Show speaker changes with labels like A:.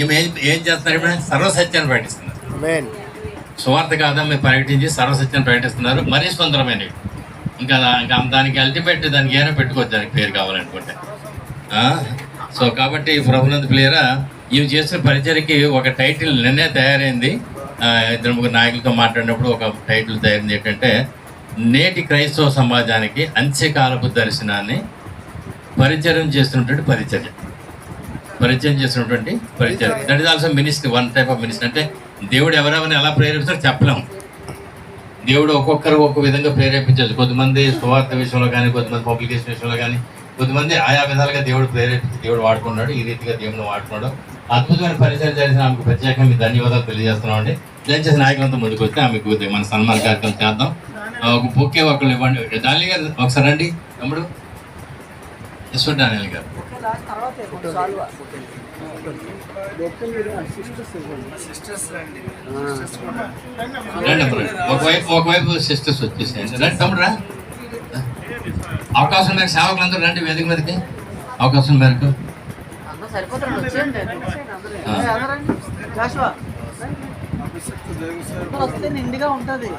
A: ఈమె ఏం ఏం చేస్తున్నారు ఇప్పుడు? సర్వసత్యాన్ని ప్రకటిస్తున్నారు. సువార్త కాదా మీరు ప్రకటించి సర్వసత్యాన్ని ప్రకటిస్తున్నారు. మరీ సుందరమైనవి. ఇంకా ఇంకా దానికి అల్టిమేట్ దానికి ఏమైనా పెట్టుకోవచ్చు దానికి పేరు కావాలనుకుంటే? సో కాబట్టి ప్రభునంద ప్లేయరా ఇవి చేసిన పరిచయకి ఒక టైటిల్ నిన్నే తయారైంది. ఇద్దరు ముగ్గురు నాయకులతో మాట్లాడినప్పుడు ఒక టైటిల్ తయారైంది ఏంటంటే నేటి క్రైస్తవ సమాజానికి అంత్యకాలపు దర్శనాన్ని పరిచయం చేస్తున్నటువంటి పరిచర్య. పరిచయం చేసినటువంటి పరిచయం. That is also ministry one type of ministry అంటే దేవుడు ఎవరెవరిని ఎలా ప్రేరేపిస్తారో చెప్పలేము దేవుడు ఒక్కొక్కరు ఒక్కొక్క విధంగా ప్రేరేపించవచ్చు. కొంతమంది సువార్త విషయంలో కానీ కొంతమంది పబ్లికేషన్ విషయంలో కానీ కొంతమంది ఆయా విధాలుగా దేవుడు ప్రేరేపించి దేవుడు వాడుకున్నాడు. ఈ రీతిగా దేవుడు వాడుకున్నాడు. అద్భుతమైన పరిచయం చేసిన ఆమెకు ప్రత్యేకంగా మీ ధన్యవాదాలు తెలియజేస్తున్నాం అండి దయచేసి నాయకులంతా ముందుకు వస్తే ఆమెకు మన సన్మాన కార్యక్రమం చేద్దాం. ఒక బొక్కే ఒకళ్ళు ఇవ్వండి. గారు ఒకసారి రండి. తమ్ముడు. యశ్వర్ డానియల్ గారు. ఒకవైపు ఒకవైపు సిస్టర్స్ వచ్చేసేయండి రండి తమ్ముడు రా. అవకాశం మేరకు సేవకులందరూ రండి వేదిక మీదకి. అవకాశం మేరకు.
B: వస్తే నిండుగా ఉంటుంది.